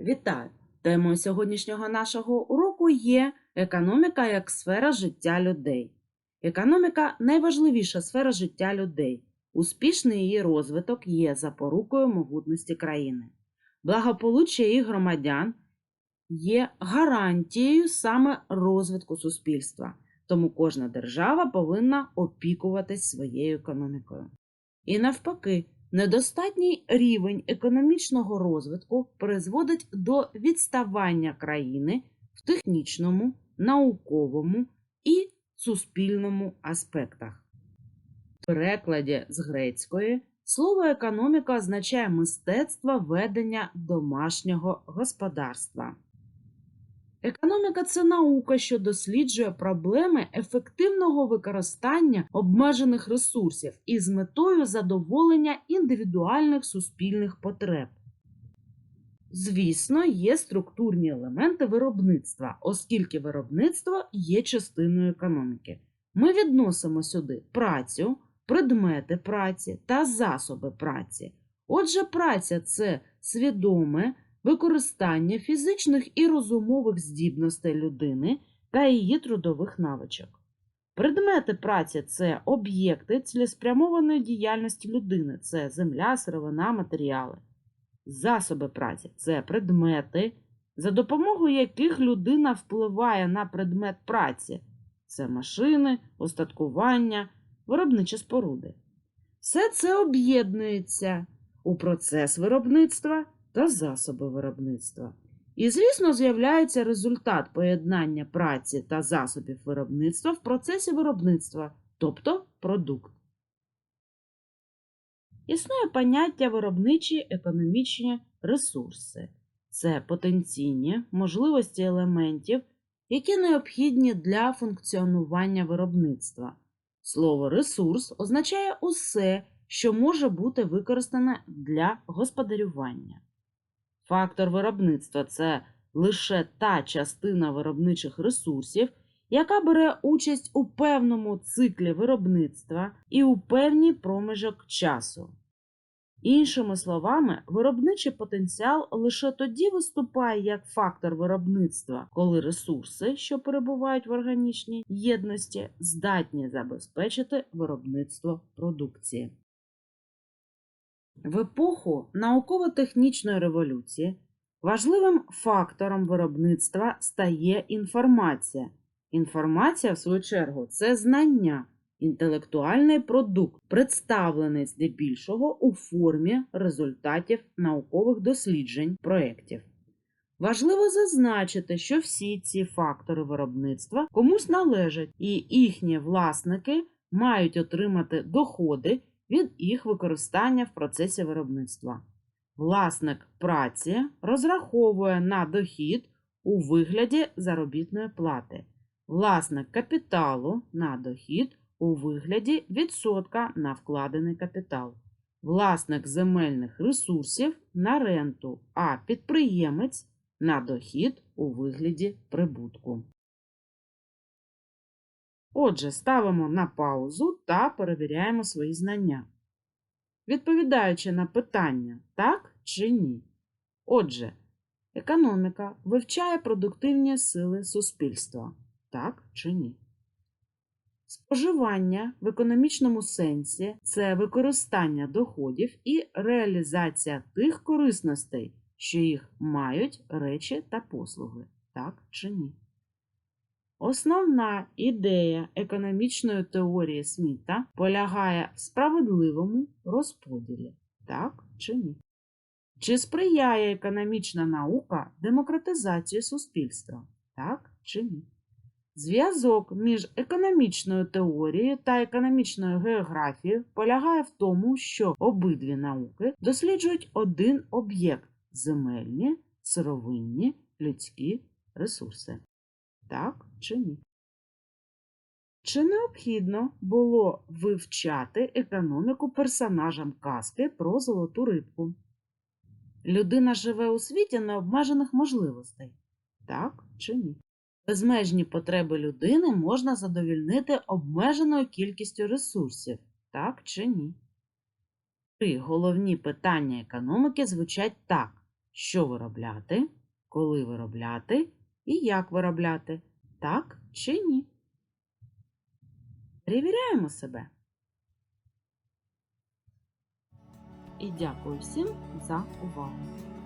Вітаю! Темою сьогоднішнього нашого уроку є економіка як сфера життя людей. Економіка найважливіша сфера життя людей. Успішний її розвиток є запорукою могутності країни. Благополуччя її громадян є гарантією саме розвитку суспільства, тому кожна держава повинна опікуватись своєю економікою. І навпаки, недостатній рівень економічного розвитку призводить до відставання країни в технічному, науковому і суспільному аспектах. В перекладі з грецької слово економіка означає мистецтво ведення домашнього господарства. Економіка це наука, що досліджує проблеми ефективного використання обмежених ресурсів із метою задоволення індивідуальних суспільних потреб. Звісно, є структурні елементи виробництва, оскільки виробництво є частиною економіки. Ми відносимо сюди працю, предмети праці та засоби праці. Отже, праця це свідоме використання фізичних і розумових здібностей людини та її трудових навичок. Предмети праці це об'єкти цілеспрямованої діяльності людини, це земля, сировина, матеріали. Засоби праці це предмети, за допомогою яких людина впливає на предмет праці, це машини, остаткування, виробничі споруди. Все це об'єднується у процес виробництва та засоби виробництва. І, звісно, з'являється результат поєднання праці та засобів виробництва в процесі виробництва, тобто продукт. Існує поняття виробничі економічні ресурси. Це потенційні можливості елементів, які необхідні для функціонування виробництва. Слово ресурс означає усе, що може бути використане для господарювання. Фактор виробництва це лише та частина виробничих ресурсів, яка бере участь у певному циклі виробництва і у певній проміжок часу. Іншими словами, виробничий потенціал лише тоді виступає як фактор виробництва, коли ресурси, що перебувають в органічній єдності, здатні забезпечити виробництво продукції. В епоху науково-технічної революції важливим фактором виробництва стає інформація. Інформація, в свою чергу, це знання, інтелектуальний продукт, представлений здебільшого у формі результатів наукових досліджень проєктів. Важливо зазначити, що всі ці фактори виробництва комусь належать, і їхні власники мають отримати доходи від їх використання в процесі виробництва. Власник праці розраховує на дохід у вигляді заробітної плати, власник капіталу на дохід у вигляді відсотка на вкладений капітал, власник земельних ресурсів на ренту, а підприємець на дохід у вигляді прибутку. Отже, ставимо на паузу та перевіряємо свої знання. Відповідаючи на питання так чи ні. Отже, економіка вивчає продуктивні сили суспільства так чи ні. Споживання в економічному сенсі це використання доходів і реалізація тих корисностей, що їх мають речі та послуги, так чи ні. Основна ідея економічної теорії Сміта полягає в справедливому розподілі, так чи ні? Чи сприяє економічна наука демократизації суспільства, так чи ні? Зв'язок між економічною теорією та економічною географією полягає в тому, що обидві науки досліджують один об'єкт земельні, сировинні, людські ресурси. Так чи ні? Чи необхідно було вивчати економіку персонажам казки про золоту рибку? Людина живе у світі необмежених можливостей. Так чи ні? Безмежні потреби людини можна задовільнити обмеженою кількістю ресурсів. Так чи ні? Три головні питання економіки звучать так: що виробляти, коли виробляти і як виробляти, так чи ні. Перевіряємо себе. І дякую всім за увагу.